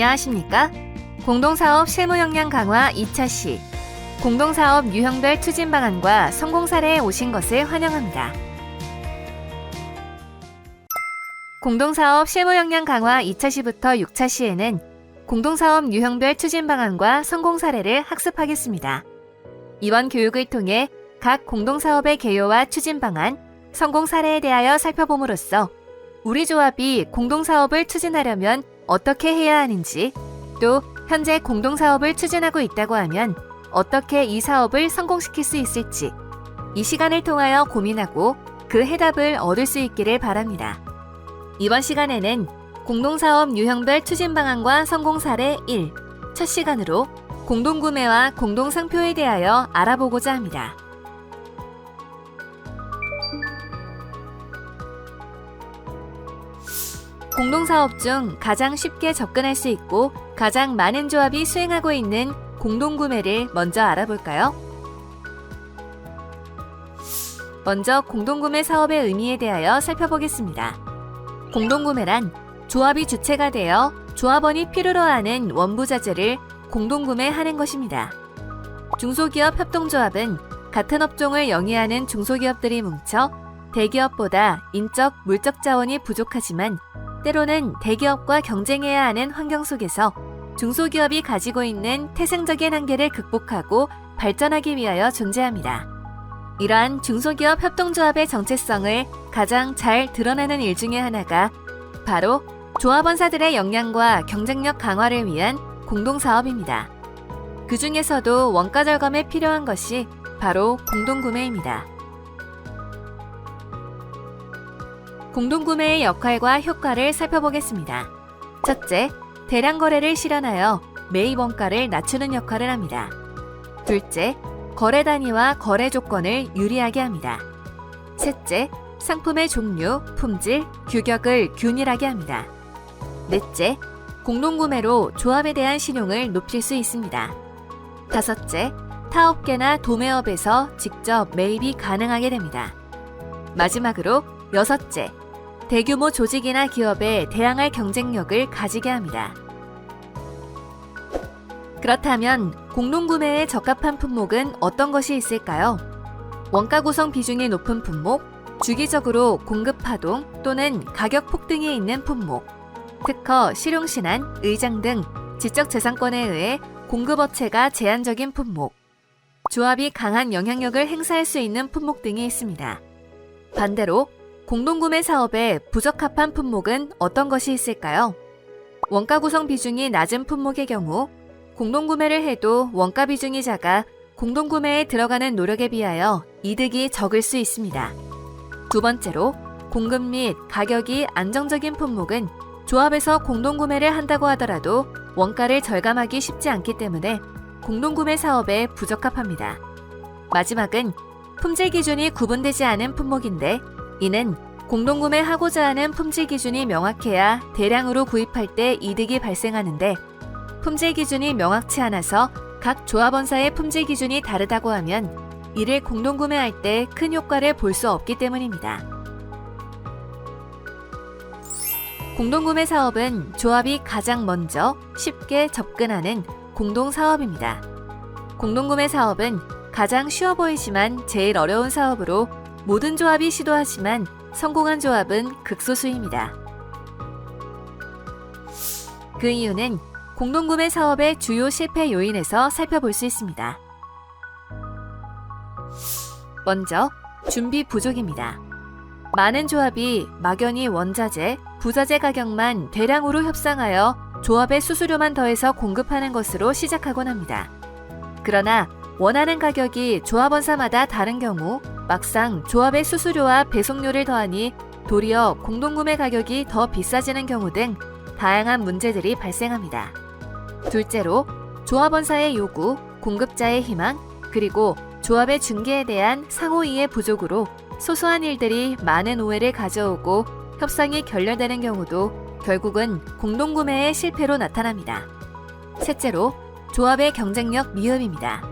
안녕하십니까? 공동사업 실무 역량 강화 2차 시 공동사업 유형별 추진 방안과 성공 사례에 오신 것을 환영합니다. 공동사업 실무 역량 강화 2차 시부터 6차 시에는 공동사업 유형별 추진 방안과 성공 사례를 학습하겠습니다. 이번 교육을 통해 각 공동사업의 개요와 추진 방안, 성공 사례에 대하여 살펴봄으로써 우리 조합이 공동사업을 추진하려면 어떻게 해야 하는지, 또 현재 공동사업을 추진하고 있다고 하면 어떻게 이 사업을 성공시킬 수 있을지, 이 시간을 통하여 고민하고 그 해답을 얻을 수 있기를 바랍니다. 이번 시간에는 공동사업 유형별 추진 방안과 성공 사례 1, 첫 시간으로 공동구매와 공동상표에 대하여 알아보고자 합니다. 공동사업 중 가장 쉽게 접근할 수 있고 가장 많은 조합이 수행하고 있는 공동구매를 먼저 알아볼까요? 먼저 공동구매 사업의 의미에 대하여 살펴보겠습니다. 공동구매란 조합이 주체가 되어 조합원이 필요로 하는 원부자재를 공동구매하는 것입니다. 중소기업 협동조합은 같은 업종을 영위하는 중소기업들이 뭉쳐 대기업보다 인적, 물적 자원이 부족하지만 때로는 대기업과 경쟁해야 하는 환경 속에서 중소기업이 가지고 있는 태생적인 한계를 극복하고 발전하기 위하여 존재합니다. 이러한 중소기업 협동조합의 정체성을 가장 잘 드러내는 일 중에 하나가 바로 조합원사들의 역량과 경쟁력 강화를 위한 공동사업입니다. 그 중에서도 원가 절감에 필요한 것이 바로 공동구매입니다. 공동구매의 역할과 효과를 살펴보겠습니다. 첫째, 대량 거래를 실현하여 매입 원가를 낮추는 역할을 합니다. 둘째, 거래 단위와 거래 조건을 유리하게 합니다. 셋째, 상품의 종류, 품질, 규격을 균일하게 합니다. 넷째, 공동구매로 조합에 대한 신용을 높일 수 있습니다. 다섯째, 타업계나 도매업에서 직접 매입이 가능하게 됩니다. 마지막으로 여섯째, 대규모 조직이나 기업에 대항할 경쟁력을 가지게 합니다. 그렇다면 공동구매에 적합한 품목은 어떤 것이 있을까요? 원가 구성 비중이 높은 품목, 주기적으로 공급 파동 또는 가격 폭등이 있는 품목, 특허, 실용신안, 의장 등 지적재산권에 의해 공급 업체가 제한적인 품목, 조합이 강한 영향력을 행사할 수 있는 품목 등이 있습니다. 반대로 공동구매 사업에 부적합한 품목은 어떤 것이 있을까요? 원가 구성 비중이 낮은 품목의 경우 공동구매를 해도 원가 비중이 작아 공동구매에 들어가는 노력에 비하여 이득이 적을 수 있습니다. 두 번째로 공급 및 가격이 안정적인 품목은 조합에서 공동구매를 한다고 하더라도 원가를 절감하기 쉽지 않기 때문에 공동구매 사업에 부적합합니다. 마지막은 품질 기준이 구분되지 않은 품목인데 이는 공동구매하고자 하는 품질 기준이 명확해야 대량으로 구입할 때 이득이 발생하는데 품질 기준이 명확치 않아서 각 조합원사의 품질 기준이 다르다고 하면 이를 공동구매할 때 큰 효과를 볼 수 없기 때문입니다. 공동구매 사업은 조합이 가장 먼저 쉽게 접근하는 공동사업입니다. 공동구매 사업은 가장 쉬워 보이지만 제일 어려운 사업으로 모든 조합이 시도하지만 성공한 조합은 극소수입니다. 그 이유는 공동구매 사업의 주요 실패 요인에서 살펴볼 수 있습니다. 먼저 준비 부족입니다. 많은 조합이 막연히 원자재, 부자재 가격만 대량으로 협상하여 조합의 수수료만 더해서 공급하는 것으로 시작하곤 합니다. 그러나 원하는 가격이 조합원사마다 다른 경우 막상 조합의 수수료와 배송료를 더하니 도리어 공동구매 가격이 더 비싸지는 경우 등 다양한 문제들이 발생합니다. 둘째로 조합원사의 요구, 공급자의 희망, 그리고 조합의 중개에 대한 상호 이해 부족으로 소소한 일들이 많은 오해를 가져오고 협상이 결렬되는 경우도 결국은 공동구매의 실패로 나타납니다. 셋째로 조합의 경쟁력 미흡입니다.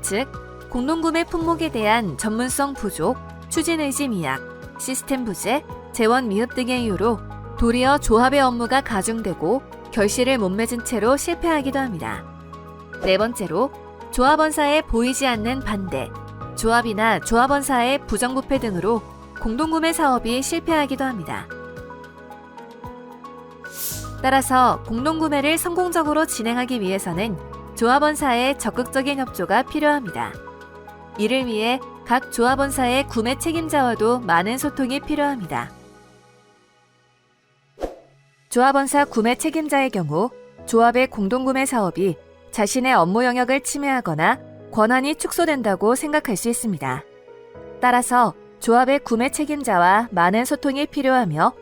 즉, 공동구매 품목에 대한 전문성 부족, 추진 의지 미약, 시스템 부재, 재원 미흡 등의 이유로 도리어 조합의 업무가 가중되고 결실을 못 맺은 채로 실패하기도 합니다. 네 번째로 조합원사에 보이지 않는 반대, 조합이나 조합원사의 부정부패 등으로 공동구매 사업이 실패하기도 합니다. 따라서 공동구매를 성공적으로 진행하기 위해서는 조합원사의 적극적인 협조가 필요합니다. 이를 위해 각 조합원사의 구매 책임자와도 많은 소통이 필요합니다. 조합원사 구매 책임자의 경우 조합의 공동구매 사업이 자신의 업무 영역을 침해하거나 권한이 축소된다고 생각할 수 있습니다. 따라서 조합의 구매 책임자와 많은 소통이 필요하며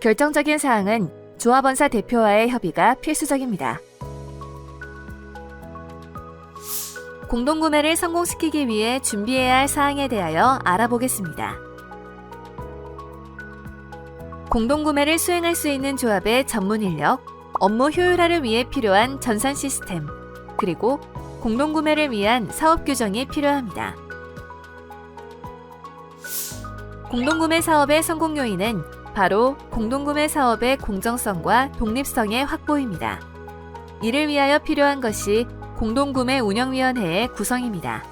결정적인 사항은 조합원사 대표와의 협의가 필수적입니다. 공동구매를 성공시키기 위해 준비해야 할 사항에 대하여 알아보겠습니다. 공동구매를 수행할 수 있는 조합의 전문 인력, 업무 효율화를 위해 필요한 전산 시스템, 그리고 공동구매를 위한 사업 규정이 필요합니다. 공동구매 사업의 성공 요인은 바로 공동구매 사업의 공정성과 독립성의 확보입니다. 이를 위하여 필요한 것이 공동구매 운영위원회의 구성입니다.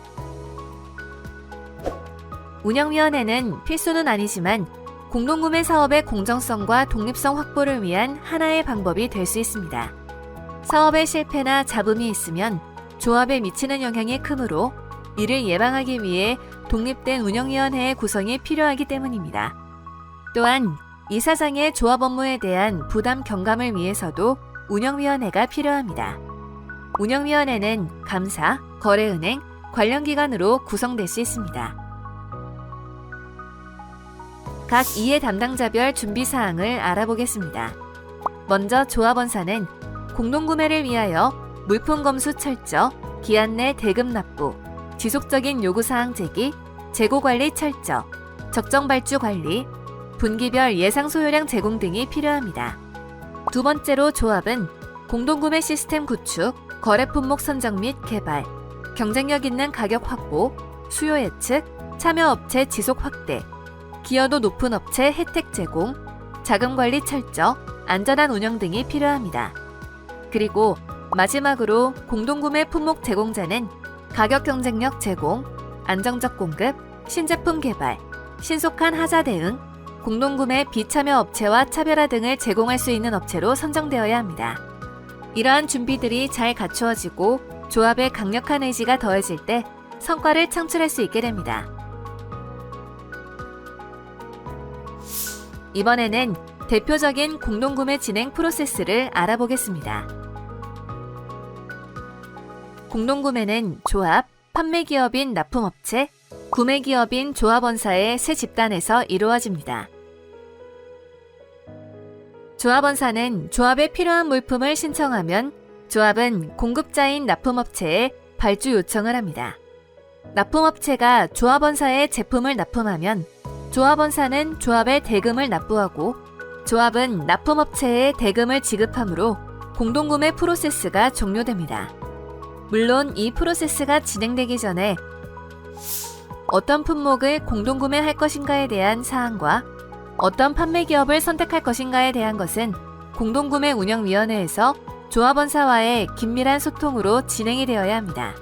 운영위원회는 필수는 아니지만 공동구매 사업의 공정성과 독립성 확보를 위한 하나의 방법이 될 수 있습니다. 사업의 실패나 잡음이 있으면 조합에 미치는 영향이 크므로 이를 예방하기 위해 독립된 운영위원회의 구성이 필요하기 때문입니다. 또한 이사장의 조합 업무에 대한 부담 경감을 위해서도 운영위원회가 필요합니다. 운영위원회는 감사, 거래은행, 관련 기관으로 구성될 수 있습니다. 각 이해 담당자별 준비 사항을 알아보겠습니다. 먼저 조합원사는 공동구매를 위하여 물품 검수 철저, 기한 내 대금 납부, 지속적인 요구사항 제기, 재고 관리 철저, 적정 발주 관리, 분기별 예상 소요량 제공 등이 필요합니다. 두 번째로 조합은 공동구매 시스템 구축, 거래 품목 선정 및 개발, 경쟁력 있는 가격 확보, 수요 예측, 참여 업체 지속 확대, 기여도 높은 업체 혜택 제공, 자금 관리 철저, 안전한 운영 등이 필요합니다. 그리고 마지막으로 공동구매 품목 제공자는 가격 경쟁력 제공, 안정적 공급, 신제품 개발, 신속한 하자 대응, 공동구매 비참여 업체와 차별화 등을 제공할 수 있는 업체로 선정되어야 합니다. 이러한 준비들이 잘 갖추어지고 조합의 강력한 의지가 더해질 때 성과를 창출할 수 있게 됩니다. 이번에는 대표적인 공동구매 진행 프로세스를 알아보겠습니다. 공동구매는 조합, 판매기업인 납품업체, 구매기업인 조합원사의 세 집단에서 이루어집니다. 조합원사는 조합에 필요한 물품을 신청하면 조합은 공급자인 납품업체에 발주 요청을 합니다. 납품업체가 조합원사에 제품을 납품하면 조합원사는 조합에 대금을 납부하고 조합은 납품업체에 대금을 지급하므로 공동구매 프로세스가 종료됩니다. 물론 이 프로세스가 진행되기 전에 어떤 품목을 공동구매할 것인가에 대한 사항과 어떤 판매 기업을 선택할 것인가에 대한 것은 공동구매 운영위원회에서 조합원사와의 긴밀한 소통으로 진행이 되어야 합니다.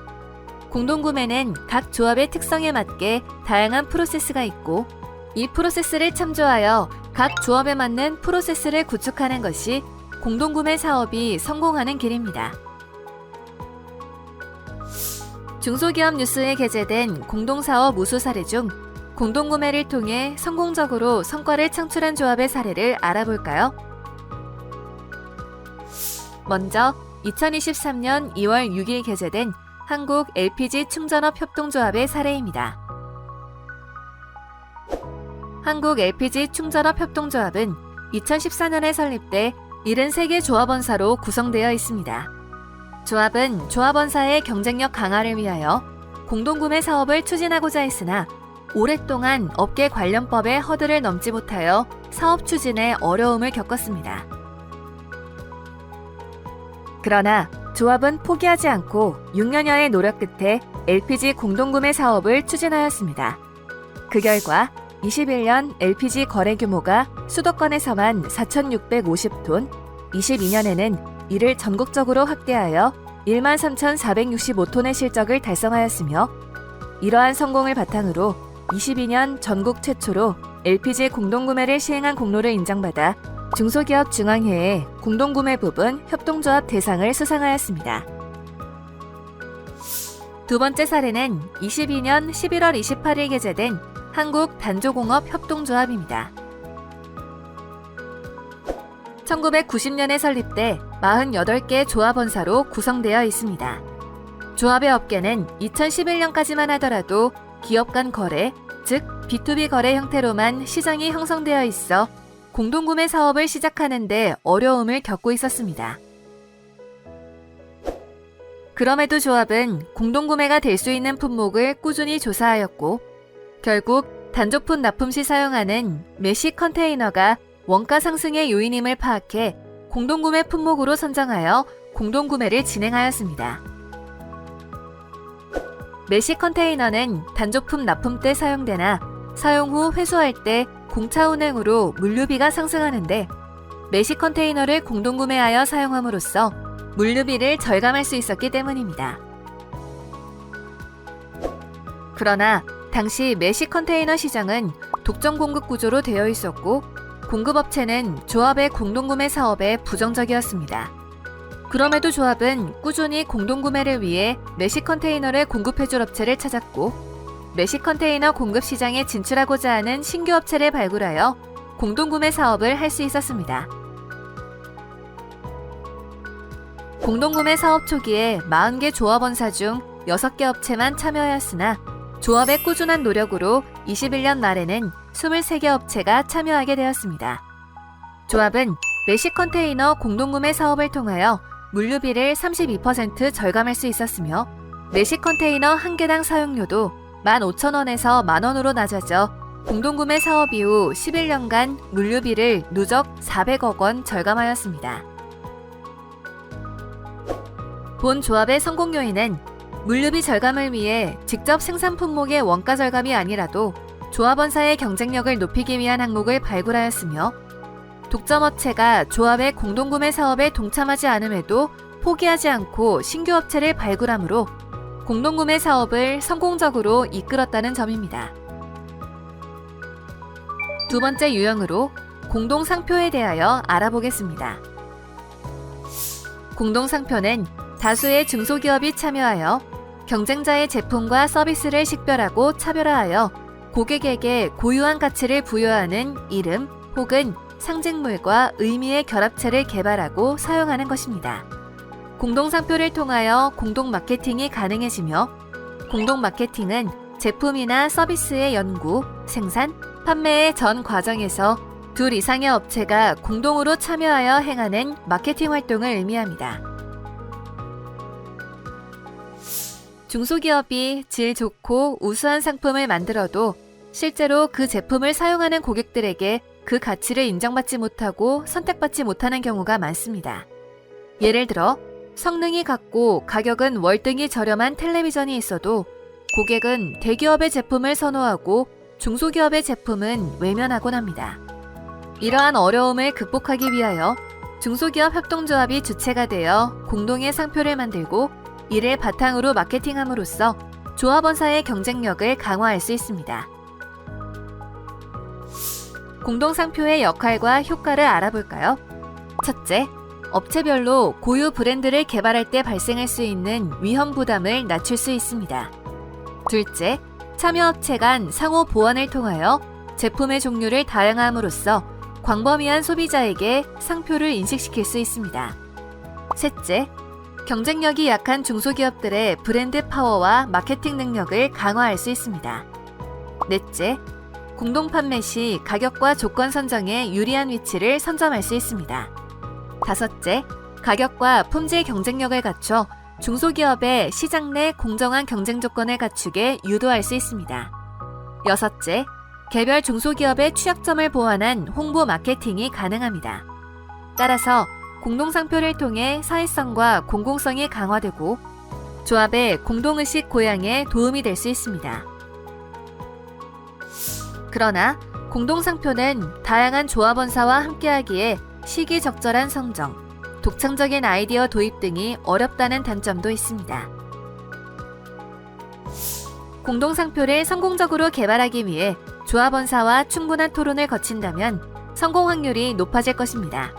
공동구매는 각 조합의 특성에 맞게 다양한 프로세스가 있고 이 프로세스를 참조하여 각 조합에 맞는 프로세스를 구축하는 것이 공동구매 사업이 성공하는 길입니다. 중소기업 뉴스에 게재된 공동사업 우수 사례 중 공동구매를 통해 성공적으로 성과를 창출한 조합의 사례를 알아볼까요? 먼저 2023년 2월 6일 게재된 한국 LPG 충전업 협동조합의 사례입니다. 한국 LPG 충전업 협동조합은 2014년에 설립돼 73개 조합원사로 구성되어 있습니다. 조합은 조합원사의 경쟁력 강화를 위하여 공동구매 사업을 추진하고자 했으나 오랫동안 업계 관련법의 허들을 넘지 못하여 사업 추진에 어려움을 겪었습니다. 그러나 조합은 포기하지 않고 6년여의 노력 끝에 LPG 공동구매 사업을 추진하였습니다. 그 결과 21년 LPG 거래 규모가 수도권에서만 4,650톤, 22년에는 이를 전국적으로 확대하여 13,465톤의 실적을 달성하였으며 이러한 성공을 바탕으로 22년 전국 최초로 LPG 공동구매를 시행한 공로를 인정받아 중소기업 중앙회의 공동구매 부분 협동조합 대상을 수상하였습니다. 두 번째 사례는 22년 11월 28일 게재된 한국 단조공업 협동조합입니다. 1990년에 설립돼 48개 조합원사로 구성되어 있습니다. 조합의 업계는 2011년까지만 하더라도 기업 간 거래, 즉 B2B 거래 형태로만 시장이 형성되어 있어 공동구매 사업을 시작하는데 어려움을 겪고 있었습니다. 그럼에도 조합은 공동구매가 될 수 있는 품목을 꾸준히 조사하였고 결국 단조품 납품 시 사용하는 메시 컨테이너가 원가 상승의 요인임을 파악해 공동구매 품목으로 선정하여 공동구매를 진행하였습니다. 메시 컨테이너는 단조품 납품 때 사용되나 사용 후 회수할 때 공차 운행으로 물류비가 상승하는데 메시 컨테이너를 공동 구매하여 사용함으로써 물류비를 절감할 수 있었기 때문입니다. 그러나 당시 메시 컨테이너 시장은 독점 공급 구조로 되어 있었고 공급업체는 조합의 공동구매 사업에 부정적이었습니다. 그럼에도 조합은 꾸준히 공동구매를 위해 메시 컨테이너를 공급해줄 업체를 찾았고 메시 컨테이너 공급 시장에 진출하고자 하는 신규 업체를 발굴하여 공동구매 사업을 할 수 있었습니다. 공동구매 사업 초기에 40개 조합원사 중 6개 업체만 참여하였으나 조합의 꾸준한 노력으로 21년 말에는 23개 업체가 참여하게 되었습니다. 조합은 메시 컨테이너 공동구매 사업을 통하여 물류비를 32% 절감할 수 있었으며 메시 컨테이너 한 개당 사용료도 15,000원에서 만원으로 낮아져 공동구매 사업 이후 11년간 물류비를 누적 400억 원 절감하였습니다. 본 조합의 성공 요인은 물류비 절감을 위해 직접 생산 품목의 원가 절감이 아니라도 조합원사의 경쟁력을 높이기 위한 항목을 발굴하였으며 독점업체가 조합의 공동구매 사업에 동참하지 않음에도 포기하지 않고 신규 업체를 발굴하므로 공동구매 사업을 성공적으로 이끌었다는 점입니다. 두 번째 유형으로 공동상표에 대하여 알아보겠습니다. 공동상표는 다수의 중소기업이 참여하여 경쟁자의 제품과 서비스를 식별하고 차별화하여 고객에게 고유한 가치를 부여하는 이름 혹은 상징물과 의미의 결합체를 개발하고 사용하는 것입니다. 공동상표를 통하여 공동 마케팅이 가능해지며 공동 마케팅은 제품이나 서비스의 연구, 생산, 판매의 전 과정에서 둘 이상의 업체가 공동으로 참여하여 행하는 마케팅 활동을 의미합니다. 중소기업이 질 좋고 우수한 상품을 만들어도 실제로 그 제품을 사용하는 고객들에게 그 가치를 인정받지 못하고 선택받지 못하는 경우가 많습니다. 예를 들어 성능이 같고 가격은 월등히 저렴한 텔레비전이 있어도 고객은 대기업의 제품을 선호하고 중소기업의 제품은 외면하곤 합니다. 이러한 어려움을 극복하기 위하여 중소기업 협동조합이 주체가 되어 공동의 상표를 만들고 이를 바탕으로 마케팅함으로써 조합원사의 경쟁력을 강화할 수 있습니다. 공동상표의 역할과 효과를 알아볼까요? 첫째, 업체별로 고유 브랜드를 개발할 때 발생할 수 있는 위험 부담을 낮출 수 있습니다. 둘째, 참여업체 간 상호 보완을 통하여 제품의 종류를 다양함으로써 광범위한 소비자에게 상표를 인식시킬 수 있습니다. 셋째, 경쟁력이 약한 중소기업들의 브랜드 파워와 마케팅 능력을 강화할 수 있습니다. 넷째, 공동 판매 시 가격과 조건 선정에 유리한 위치를 선점할 수 있습니다. 다섯째, 가격과 품질 경쟁력을 갖춰 중소기업의 시장 내 공정한 경쟁 조건을 갖추게 유도할 수 있습니다. 여섯째, 개별 중소기업의 취약점을 보완한 홍보 마케팅이 가능합니다. 따라서 공동상표를 통해 사회성과 공공성이 강화되고 조합의 공동의식 고양에 도움이 될 수 있습니다. 그러나 공동상표는 다양한 조합원사와 함께하기에 시기적절한 선정, 독창적인 아이디어 도입 등이 어렵다는 단점도 있습니다. 공동상표를 성공적으로 개발하기 위해 조합원사와 충분한 토론을 거친다면 성공 확률이 높아질 것입니다.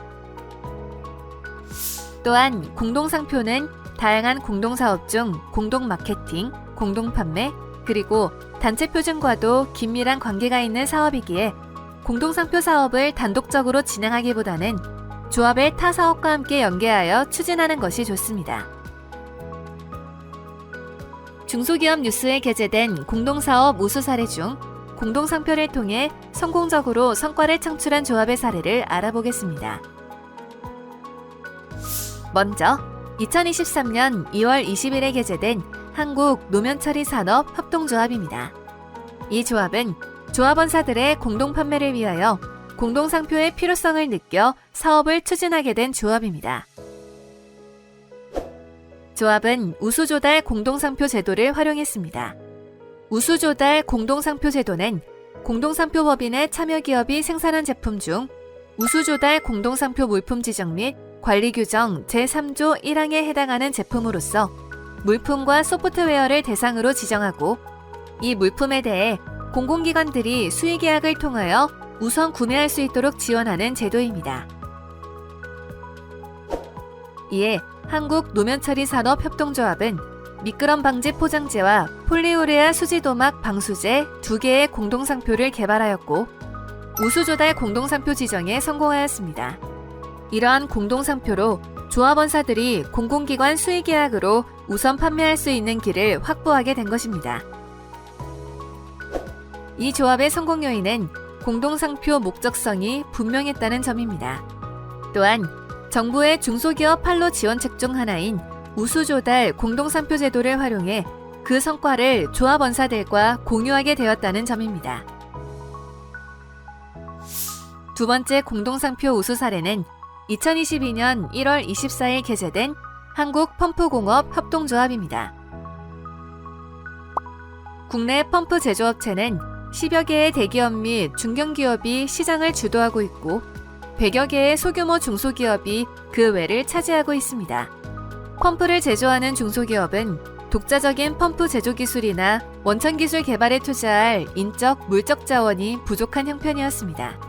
또한 공동상표는 다양한 공동사업 중 공동 마케팅, 공동 판매, 그리고 단체 표준과도 긴밀한 관계가 있는 사업이기에 공동상표 사업을 단독적으로 진행하기보다는 조합의 타 사업과 함께 연계하여 추진하는 것이 좋습니다. 중소기업 뉴스에 게재된 공동사업 우수 사례 중 공동상표를 통해 성공적으로 성과를 창출한 조합의 사례를 알아보겠습니다. 먼저 2023년 2월 20일에 게재된 한국 노면처리 산업 협동조합입니다. 이 조합은 조합원사들의 공동 판매를 위하여 공동 상표의 필요성을 느껴 사업을 추진하게 된 조합입니다. 조합은 우수조달 공동상표 제도를 활용했습니다. 우수조달 공동상표 제도는 공동상표 법인의 참여기업이 생산한 제품 중 우수조달 공동상표 물품 지정 및 관리 규정 제3조 1항에 해당하는 제품으로서 물품과 소프트웨어를 대상으로 지정하고 이 물품에 대해 공공기관들이 수의 계약을 통하여 우선 구매할 수 있도록 지원하는 제도입니다. 이에 한국 노면처리 산업 협동조합은 미끄럼 방지 포장재와 폴리우레아 수지도막 방수제 두 개의 공동 상표를 개발하였고 우수 조달 공동 상표 지정에 성공하였습니다. 이러한 공동 상표로 조합원사들이 공공기관 수의계약으로 우선 판매할 수 있는 길을 확보하게 된 것입니다. 이 조합의 성공 요인은 공동상표 목적성이 분명했다는 점입니다. 또한 정부의 중소기업 판로 지원책 중 하나인 우수조달 공동상표 제도를 활용해 그 성과를 조합원사들과 공유하게 되었다는 점입니다. 두 번째 공동상표 우수 사례는 2022년 1월 24일 게재된 한국 펌프공업 협동조합입니다. 국내 펌프 제조업체는 10여 개의 대기업 및 중견기업이 시장을 주도하고 있고 100여 개의 소규모 중소기업이 그 외를 차지하고 있습니다. 펌프를 제조하는 중소기업은 독자적인 펌프 제조 기술이나 원천 기술 개발에 투자할 인적, 물적 자원이 부족한 형편이었습니다.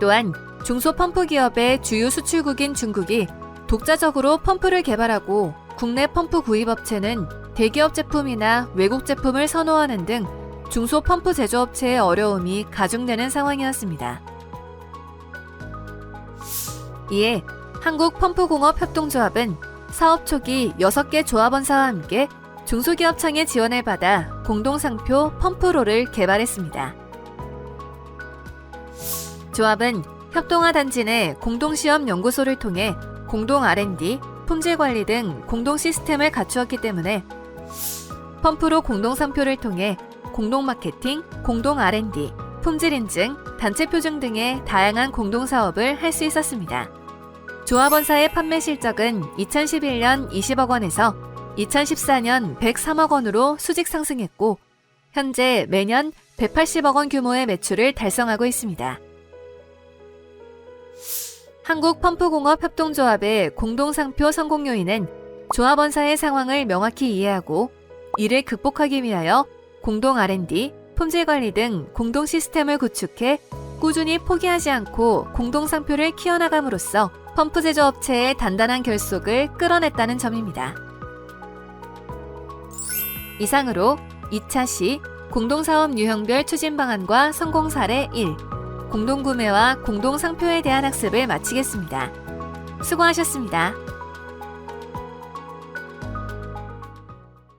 또한 중소 펌프 기업의 주요 수출국인 중국이 독자적으로 펌프를 개발하고 국내 펌프 구입 업체는 대기업 제품이나 외국 제품을 선호하는 등 중소 펌프 제조업체의 어려움이 가중되는 상황이었습니다. 이에 한국 펌프공업 협동조합은 사업 초기 6개 조합원사와 함께 중소기업 창의 지원을 받아 공동상표 펌프로를 개발했습니다. 조합은 협동화 단지 내 공동시험 연구소를 통해 공동 R&D, 품질 관리 등 공동 시스템을 갖추었기 때문에 펌프로 공동 상표를 통해 공동 마케팅, 공동 R&D, 품질 인증, 단체 표준 등의 다양한 공동 사업을 할 수 있었습니다. 조합원사의 판매 실적은 2011년 20억 원에서 2014년 103억 원으로 수직 상승했고 현재 매년 180억 원 규모의 매출을 달성하고 있습니다. 한국 펌프공업 협동조합의 공동상표 성공 요인은 조합원사의 상황을 명확히 이해하고 이를 극복하기 위하여 공동 R&D, 품질 관리 등 공동 시스템을 구축해 꾸준히 포기하지 않고 공동 상표를 키워나감으로써 펌프 제조업체의 단단한 결속을 끌어냈다는 점입니다. 이상으로 2차 시 공동사업 유형별 추진 방안과 성공 사례 1, 공동구매와 공동상표에 대한 학습을 마치겠습니다. 수고하셨습니다.